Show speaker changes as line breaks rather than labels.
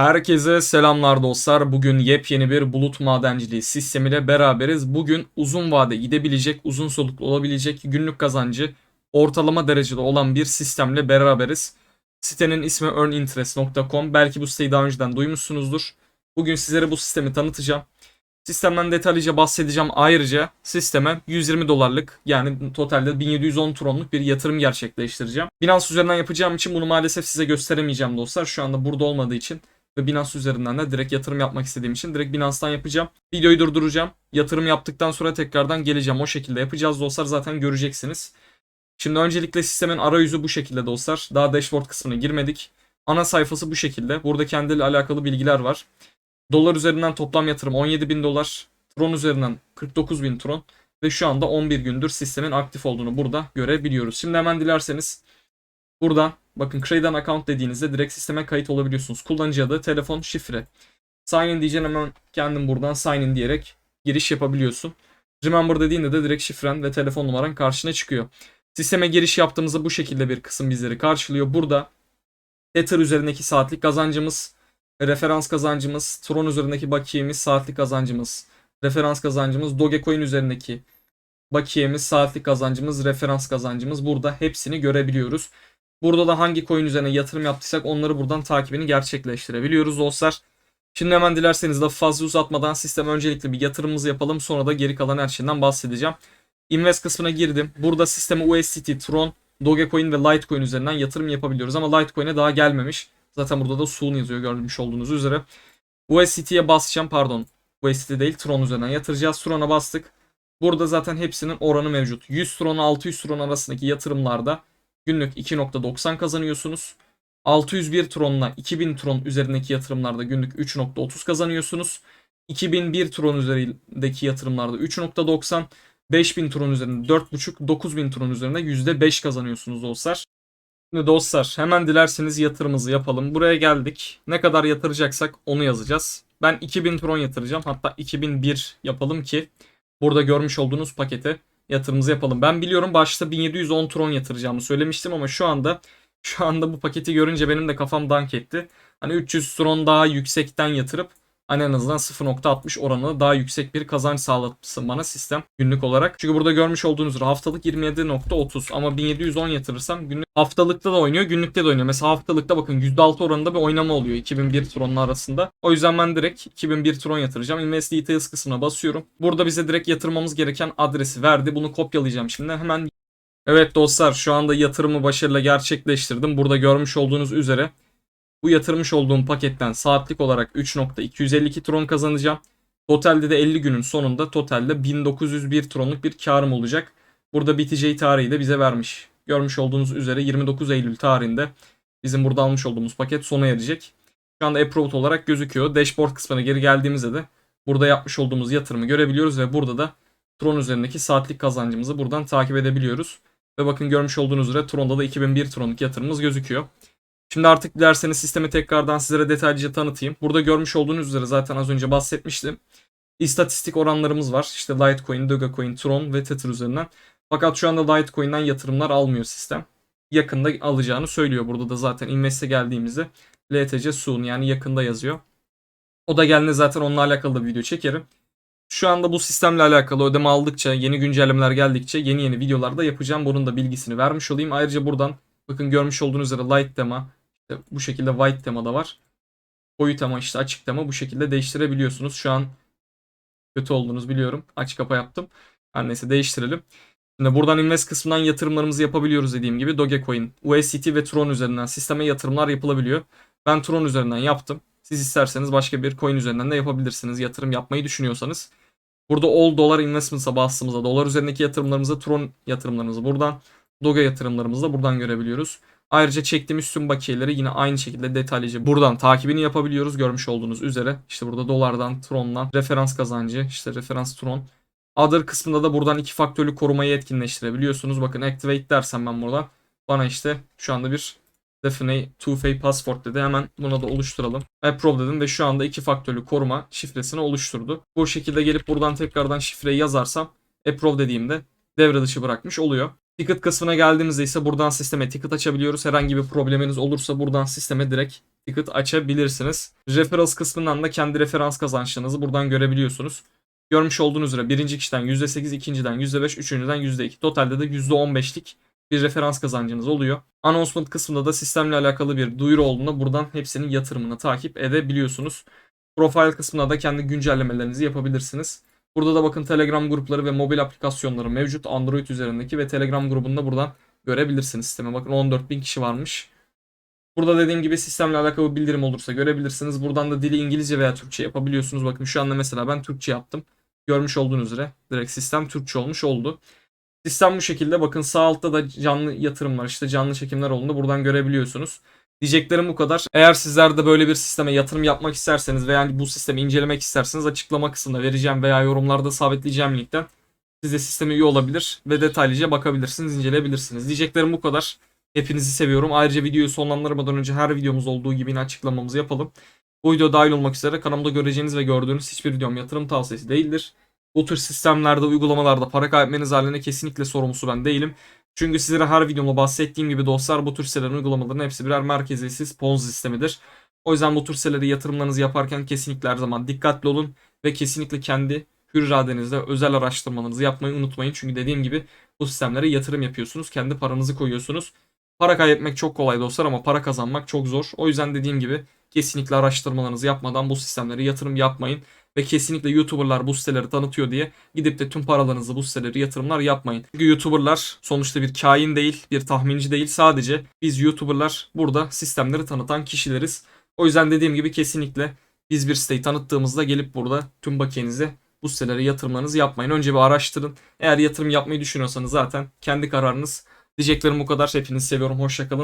Herkese selamlar dostlar. Bugün yepyeni bir bulut madenciliği sistemiyle beraberiz. Bugün uzun vade gidebilecek, uzun soluklu olabilecek günlük kazancı ortalama derecede olan bir sistemle beraberiz. Sitenin ismi earninterest.com. Belki bu siteyi daha önceden duymuşsunuzdur. Bugün sizlere bu sistemi tanıtacağım. Sistemden detaylıca bahsedeceğim. Ayrıca sisteme 120 dolarlık yani totalde 1710 tronluk bir yatırım gerçekleştireceğim. Binance üzerinden yapacağım için bunu maalesef size gösteremeyeceğim dostlar. Şu anda burada olmadığı için ve Binance üzerinden de direkt yatırım yapmak istediğim için direkt Binance'tan yapacağım. Videoyu durduracağım. Yatırım yaptıktan sonra tekrardan geleceğim. O şekilde yapacağız dostlar. Zaten göreceksiniz. Şimdi öncelikle sistemin arayüzü bu şekilde dostlar. Daha dashboard kısmına girmedik. Ana sayfası bu şekilde. Burada kendiyle alakalı bilgiler var. Dolar üzerinden toplam yatırım 17 bin dolar. Tron üzerinden 49 bin tron. Ve şu anda 11 gündür sistemin aktif olduğunu burada görebiliyoruz. Şimdi hemen dilerseniz buradan bakın Create an Account dediğinizde direkt sisteme kayıt olabiliyorsunuz. Kullanıcı adı, telefon, şifre. Sign in diyeceğin hemen kendin buradan sign in diyerek giriş yapabiliyorsun. Remember dediğinde de direkt şifren ve telefon numaran karşına çıkıyor. Sisteme giriş yaptığımızda bu şekilde bir kısım bizleri karşılıyor. Burada Tether üzerindeki saatlik kazancımız, referans kazancımız, Tron üzerindeki bakiyemiz, saatlik kazancımız, referans kazancımız, Dogecoin üzerindeki bakiyemiz, saatlik kazancımız, referans kazancımız burada hepsini görebiliyoruz. Burada da hangi coin üzerine yatırım yaptıysak onları buradan takibini gerçekleştirebiliyoruz dostlar. Şimdi hemen dilerseniz lafı fazla uzatmadan sisteme öncelikle bir yatırımımızı yapalım. Sonra da geri kalan her şeyden bahsedeceğim. Invest kısmına girdim. Burada sisteme USDT, Tron, Dogecoin ve Litecoin üzerinden yatırım yapabiliyoruz. Ama Litecoin'e daha gelmemiş. Zaten burada da Soon yazıyor görmüş olduğunuz üzere. USDT'ye basacağım pardon. USDT değil Tron üzerinden yatıracağız. Tron'a bastık. Burada zaten hepsinin oranı mevcut. 100 Tron 600 Tron arasındaki yatırımlarda günlük 2.90 kazanıyorsunuz. 601 Tron'la 2000 Tron üzerindeki yatırımlarda günlük 3.30 kazanıyorsunuz. 2001 Tron üzerindeki yatırımlarda 3.90, 5000 Tron üzerinde 4.5, 9000 Tron üzerinde %5 kazanıyorsunuz dostlar. Şimdi dostlar hemen dilerseniz yatırımımızı yapalım. Buraya geldik. Ne kadar yatıracaksak onu yazacağız. Ben 2000 Tron yatıracağım. Hatta 2001 yapalım ki burada görmüş olduğunuz pakete yatırımımızı yapalım. Ben biliyorum başta 1710 Tron yatıracağımı söylemiştim ama şu anda şu anda bu paketi görünce benim de kafam dank etti. Hani 300 Tron daha yüksekten yatırıp hani en azından 0.60 oranı daha yüksek bir kazanç sağlatsın bana sistem günlük olarak. Çünkü burada görmüş olduğunuz üzere haftalık 27.30 ama 1710 yatırırsam günlük haftalıkta da oynuyor günlükte de oynuyor. Mesela haftalıkta bakın %6 oranında bir oynama oluyor 2001 Tron'la arasında. O yüzden ben direkt 2001 Tron yatıracağım. Invest Details kısmına basıyorum. Burada bize direkt yatırmamız gereken adresi verdi. Bunu kopyalayacağım şimdi. Hemen Evet dostlar şu anda yatırımı başarıyla gerçekleştirdim. Burada görmüş olduğunuz üzere bu yatırmış olduğum paketten saatlik olarak 3.252 tron kazanacağım. Totalde de 50 günün sonunda totalde 1901 tronluk bir karım olacak. Burada biteceği tarihi de bize vermiş. Görmüş olduğunuz üzere 29 Eylül tarihinde bizim burada almış olduğumuz paket sona erecek. Şu anda approved olarak gözüküyor. Dashboard kısmına geri geldiğimizde de burada yapmış olduğumuz yatırımı görebiliyoruz ve burada da Tron üzerindeki saatlik kazancımızı buradan takip edebiliyoruz. Ve bakın görmüş olduğunuz üzere Tron'da da 2001 Tron'luk yatırımımız gözüküyor. Şimdi artık dilerseniz sistemi tekrardan sizlere detaylıca tanıtayım. Burada görmüş olduğunuz üzere zaten az önce bahsetmiştim. İstatistik oranlarımız var. İşte Litecoin, Dogecoin, Tron ve Tether üzerinden. Fakat şu anda Litecoin'den yatırımlar almıyor sistem. Yakında alacağını söylüyor. Burada da zaten Invest'e geldiğimizde LTC soon yani yakında yazıyor. O da geldiğinde zaten onunla alakalı da video çekerim. Şu anda bu sistemle alakalı ödeme aldıkça, yeni güncellemeler geldikçe yeni yeni videolarda yapacağım. Bunun da bilgisini vermiş olayım. Ayrıca buradan bakın görmüş olduğunuz üzere light tema, işte bu şekilde white tema da var. Koyu tema işte açık tema bu şekilde değiştirebiliyorsunuz. Şu an kötü olduğunuz biliyorum. Aç kapa yaptım. Her neyse değiştirelim. Şimdi buradan invest kısmından yatırımlarımızı yapabiliyoruz dediğim gibi. Dogecoin, USDT ve Tron üzerinden sisteme yatırımlar yapılabiliyor. Ben Tron üzerinden yaptım. Siz isterseniz başka bir coin üzerinden de yapabilirsiniz. Yatırım yapmayı düşünüyorsanız. Burada all dolar investments'a bastığımızda dolar üzerindeki yatırımlarımızı, Tron yatırımlarımızı buradan, Doge yatırımlarımızı da buradan görebiliyoruz. Ayrıca çektiğimiz tüm bakiyeleri yine aynı şekilde detaylıca buradan takibini yapabiliyoruz görmüş olduğunuz üzere. İşte burada dolardan, Tron'dan referans kazancı, işte referans Tron. Other kısmında da buradan iki faktörlü korumayı etkinleştirebiliyorsunuz. Bakın activate dersem ben buradan bana işte şu anda bir Definitely two-way password dedi. Hemen buna da oluşturalım. Approve dedim ve şu anda iki faktörlü koruma şifresini oluşturdu. Bu şekilde gelip buradan tekrardan şifreyi yazarsam approve dediğimde devre dışı bırakmış oluyor. Ticket kısmına geldiğimizde ise buradan sisteme ticket açabiliyoruz. Herhangi bir probleminiz olursa buradan sisteme direkt ticket açabilirsiniz. Referrals kısmından da kendi referans kazançlarınızı buradan görebiliyorsunuz. Görmüş olduğunuz üzere birinci kişiden %8, ikinciden %5, üçüncüden %2. Totalde de %15'lik bir referans kazancınız oluyor. Announcement kısmında da sistemle alakalı bir duyuru olduğunda buradan hepsinin yatırımını takip edebiliyorsunuz. Profile kısmında da kendi güncellemelerinizi yapabilirsiniz. Burada da bakın Telegram grupları ve mobil aplikasyonları mevcut Android üzerindeki ve Telegram grubunda buradan görebilirsiniz sisteme. Bakın 14.000 kişi varmış. Burada dediğim gibi sistemle alakalı bildirim olursa görebilirsiniz. Buradan da dili İngilizce veya Türkçe yapabiliyorsunuz. Bakın şu anda mesela ben Türkçe yaptım. Görmüş olduğunuz üzere direkt sistem Türkçe olmuş oldu. Sistem bu şekilde. Bakın sağ altta da canlı yatırımlar işte canlı çekimler olduğunda buradan görebiliyorsunuz. Diyeceklerim bu kadar. Eğer sizler de böyle bir sisteme yatırım yapmak isterseniz veya bu sistemi incelemek isterseniz açıklama kısmında vereceğim veya yorumlarda sabitleyeceğim linkten siz de sisteme üye olabilir ve detaylıca bakabilirsiniz, inceleyebilirsiniz. Diyeceklerim bu kadar. Hepinizi seviyorum. Ayrıca videoyu sonlandırmadan önce her videomuz olduğu gibi yine açıklamamızı yapalım. Bu video dahil olmak üzere kanalımda göreceğiniz ve gördüğünüz hiçbir videom yatırım tavsiyesi değildir. Bu tür sistemlerde, uygulamalarda para kaybetmeniz halinde kesinlikle sorumlusu ben değilim. Çünkü sizlere her videomda bahsettiğim gibi dostlar bu tür sitelerin uygulamaların hepsi birer merkeziyetsiz ponzi sistemidir. O yüzden bu tür sitelere yatırımlarınızı yaparken kesinlikle her zaman dikkatli olun ve kesinlikle kendi hür iradenizle özel araştırmalarınızı yapmayı unutmayın. Çünkü dediğim gibi bu sistemlere yatırım yapıyorsunuz. Kendi paranızı koyuyorsunuz. Para kaybetmek çok kolay dostlar ama para kazanmak çok zor. O yüzden dediğim gibi kesinlikle araştırmalarınızı yapmadan bu sistemlere yatırım yapmayın. Ve kesinlikle YouTuber'lar bu siteleri tanıtıyor diye gidip de tüm paralarınızı bu sitelere yatırımlar yapmayın. Çünkü YouTuber'lar sonuçta bir kain değil, bir tahminci değil. Sadece biz YouTuber'lar burada sistemleri tanıtan kişileriz. O yüzden dediğim gibi kesinlikle biz bir siteyi tanıttığımızda gelip burada tüm bakiyenizi bu sitelere yatırımlarınızı yapmayın. Önce bir araştırın. Eğer yatırım yapmayı düşünüyorsanız zaten kendi kararınız. Diyeceklerim bu kadar. Hepinizi seviyorum. Hoşçakalın.